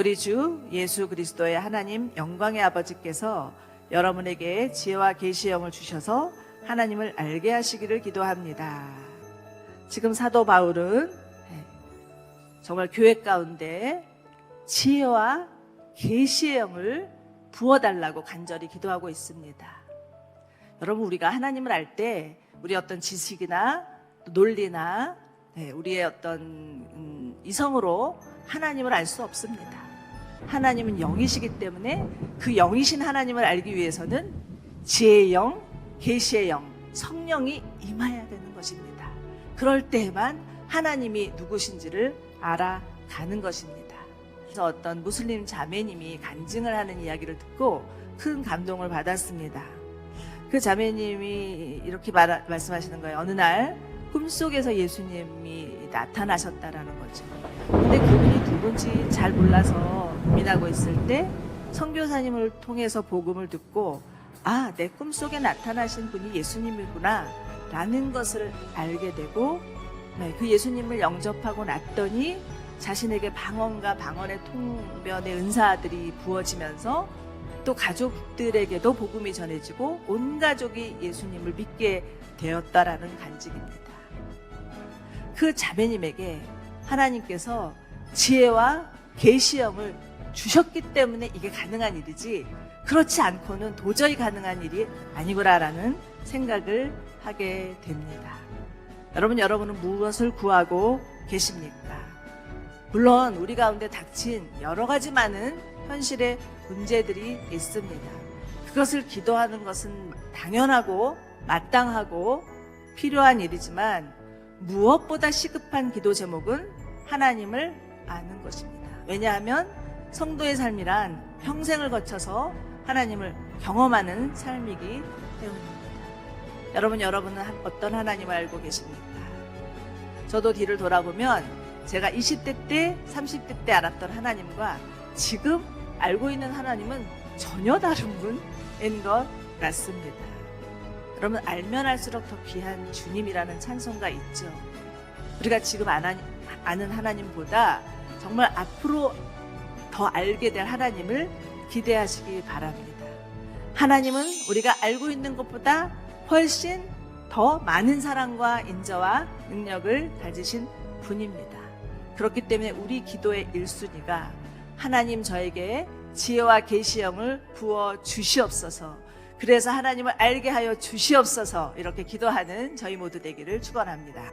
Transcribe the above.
우리 주 예수 그리스도의 하나님 영광의 아버지께서 여러분에게 지혜와 계시의 영을 주셔서 하나님을 알게 하시기를 기도합니다. 지금 사도 바울은 네, 정말 교회 가운데 지혜와 계시의 영을 부어달라고 간절히 기도하고 있습니다. 여러분 우리가 하나님을 알 때 우리 어떤 지식이나 또 논리나 네, 우리의 어떤 음, 이성으로 하나님을 알 수 없습니다. 하나님은 영이시기 때문에 그 영이신 하나님을 알기 위해서는 지혜의 영, 계시의 영, 성령이 임해야 되는 것입니다. 그럴 때만 하나님이 누구신지를 알아가는 것입니다. 그래서 어떤 무슬림 자매님이 간증을 하는 이야기를 듣고 큰 감동을 받았습니다. 그 자매님이 이렇게 말, 말씀하시는 거예요. 어느 날 꿈속에서 예수님이 나타나셨다라는 거죠. 근데 그분이 누군지 잘 몰라서 고민하고 있을 때 선교사님을 통해서 복음을 듣고 아, 내 꿈속에 나타나신 분이 예수님이구나 라는 것을 알게 되고 네, 그 예수님을 영접하고 났더니 자신에게 방언과 방언의 통변의 은사들이 부어지면서 또 가족들에게도 복음이 전해지고 온 가족이 예수님을 믿게 되었다라는 간증입니다. 그 자매님에게 하나님께서 지혜와 계시형을 주셨기 때문에 이게 가능한 일이지 그렇지 않고는 도저히 가능한 일이 아니구나라는 생각을 하게 됩니다. 여러분 여러분은 무엇을 구하고 계십니까? 물론 우리 가운데 닥친 여러 가지 많은 현실의 문제들이 있습니다. 그것을 기도하는 것은 당연하고 마땅하고 필요한 일이지만 무엇보다 시급한 기도 제목은 하나님을 아는 것입니다. 왜냐하면 성도의 삶이란 평생을 거쳐서 하나님을 경험하는 삶이기 때문입니다. 여러분, 여러분은 한- 어떤 하나님을 알고 계십니까? 저도 뒤를 돌아보면 제가 20대 때, 30대 때 알았던 하나님과 지금 알고 있는 하나님은 전혀 다른 분인 것 같습니다. 여러분 알면 알수록 더 귀한 주님이라는 찬송가 있죠. 우리가 지금 아는 하나님보다 정말 앞으로 더 알게 될 하나님을 기대하시기 바랍니다. 하나님은 우리가 알고 있는 것보다 훨씬 더 많은 사랑과 인자와 능력을 가지신 분입니다. 그렇기 때문에 우리 기도의 1순위가 하나님 저에게 지혜와 계시형을 부어 주시옵소서. 그래서 하나님을 알게 하여 주시옵소서. 이렇게 기도하는 저희 모두 되기를 축원합니다.